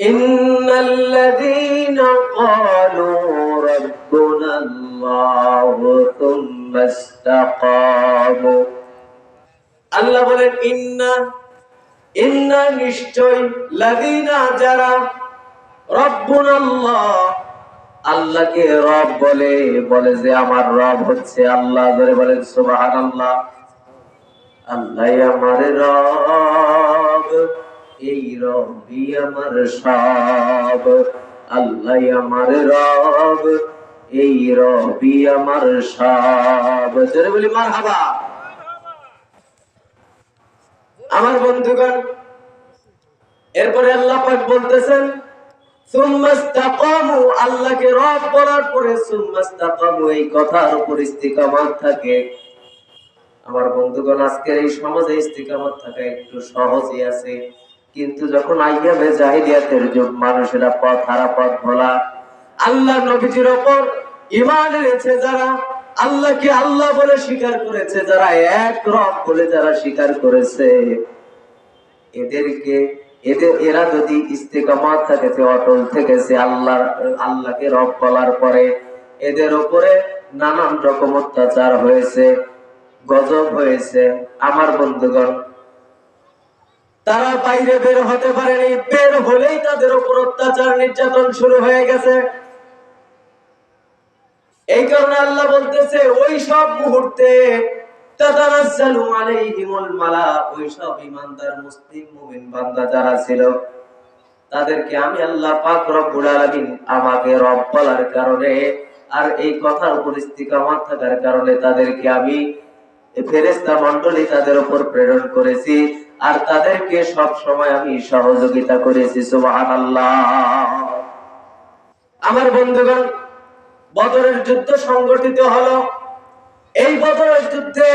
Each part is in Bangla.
إن الذين قالوا ربنا الله ثم استقاموا আল্লাহ বলেন ইন্না ইন্না নিশ্চয় লাদিনা যারা রব্বুন আল্লাহ আল্লাহকে রব বলে বলে যে আমার রব হচ্ছে আল্লাহ ধরে বলেন সুবাহান আল্লাহ আল্লাহ আমার রব এই রবি আমার সব, আল্লাহ আমার রব। এই রবি আমার সব। জোরে বলি মার হাবা আমার বন্ধুগণ, এরপরে আল্লাহ পাক বলতেছেন আল্লাহকে রব বলার পরে এই কথার উপর ইস্তিকামত থাকে। আমার বন্ধুগণ, আজকের এই সমাজে ইস্তিকামত থাকা একটু সহজই আছে। কিন্তু যখন আইয়ামে জাহিলিয়াতের যুগ, মানুষেরা পথ হারা, পথ ভোলা। আল্লাহ নবীজির ওপর ইমান এনেছে যারা, আল্লাহকে আল্লাহ বলে স্বীকার করেছে, যারা এক রব বলে যারা স্বীকার করেছে। এদেরকে, এদের, এরা যদি ইস্তেকামাত থেকেছে অটল থেকেছে আল্লাহ, আল্লাহকে রব বলার পরে এদের উপরে নানান রকম অত্যাচার হয়েছে, গজব হয়েছে। আমার বন্ধুগণ তারা বাইরে বের হতে পারেনি। বের হলেই তাদের উপর অত্যাচার নির্যাতন শুরু হয়ে গেছে। এই কারণে আল্লাহ বলতেছে, ওই সব মুহূর্তে তাদেরকে আমি আল্লাহ পাক আমাকে কারণে আর এই কথার কারণে তাদেরকে আমি তাদের উপর প্রেরণ করেছি। আর তাদেরকে সব সময় আমি সহযোগিতা করেছি আমার বন্ধুগণ, বদরের যুদ্ধ সংগঠিত হলো। এই বদরের যুদ্ধে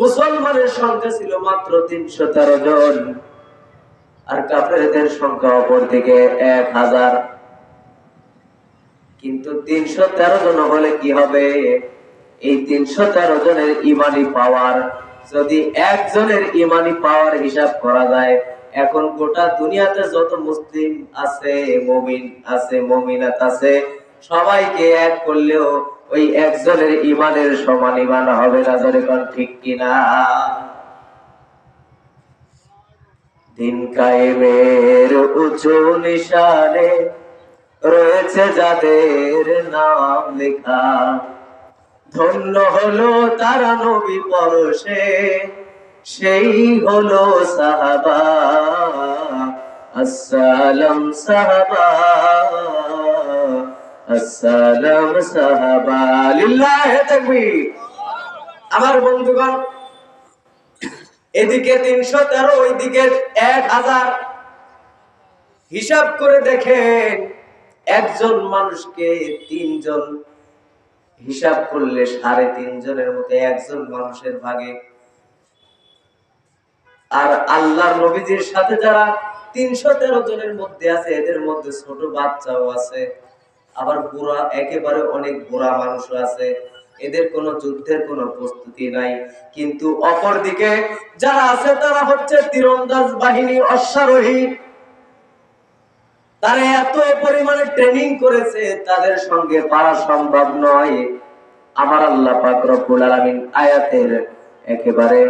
মুসলমানের সংখ্যা ছিল মাত্র তিনশো তেরো জন, আর কাফেরদের সংখ্যা অপর দিকে এক হাজার। কিন্তু তিনশো তেরো জন হলে কি হবে? এই তিনশো তেরো জনের ইমানি পাওয়ার যদি একজনের ইমানি পাওয়ার হিসাব করা যায়, এখন গোটা দুনিয়াতে যত মুসলিম আছে, মমিন আছে, মমিনাত আছে, সবাইকে এক করলেও ওই একজনের ইমানের সমান ইমান হবে না কোন ঠিক কিনা? দিন কায়েমের উঁচু নিশানে রয়েছে যাদের নাম লেখা। ধন্য হলো তারা নবী পরশে, সেই হলো সাহাবা। আসসালাম সাহাবা আসসালাম সাহাবা। লিল্লাহে তাকবীর। আমার বন্ধুগণ, এদিকে তিনশো তেরো, ওইদিকে এক হাজার। হিসাব করে দেখেন, একজন মানুষকে তিনজন হিসাব করলে সাড়ে তিনজনের মধ্যে একজন মানুষের ভাগে। আর আল্লাহর নবীজির সাথে যারা তিনশো তেরো জনের মধ্যে আছে, এদের মধ্যে ছোট বাচ্চাও আছে। আবার বুড়া, একেবারে অনেক বুড়া মানুষও আছে। এদের কোনো যুদ্ধের কোনো প্রস্তুতি নাই। কিন্তু অপর দিকে যারা আছে, তারা হচ্ছে তীরন্দাজ বাহিনী, অশ্বারোহী। তারা এত পরিমাণে ট্রেনিং করেছে, তাদের সঙ্গে পারা সম্ভব নয়। আমার আল্লাহ পাক রব্বুল আলামিন আয়াতের একেবারে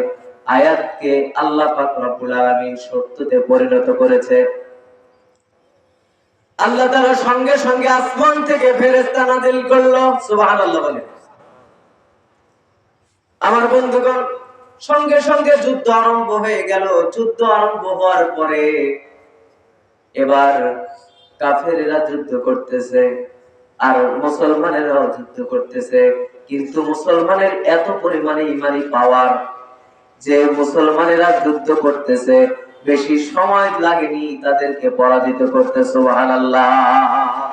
আয়াতকে আল্লাহ পাক রব্বুল আলামিন সত্যতে পরিণত করেছে। আল্লাহ তাআলা সঙ্গে সঙ্গে আসমান থেকে ফেরেশতা নাযিল করল, সুবহানাল্লাহ বলে। আমার বন্ধুগণ, সঙ্গে সঙ্গে যুদ্ধ আরম্ভ হয়ে গেল। যুদ্ধ আরম্ভ হওয়ার পরে এবার কাফেরেরা যুদ্ধ করতেছে, আর মুসলমানেরাও যুদ্ধ করতেছে। কিন্তু মুসলমানের এত পরিমাণে ইমানি পাওয়ার যে মুসলমানেরা যুদ্ধ করতেছে, বেশি সময় লাগেনি তাদেরকে পরাজিত করতে, সুবহানাল্লাহ।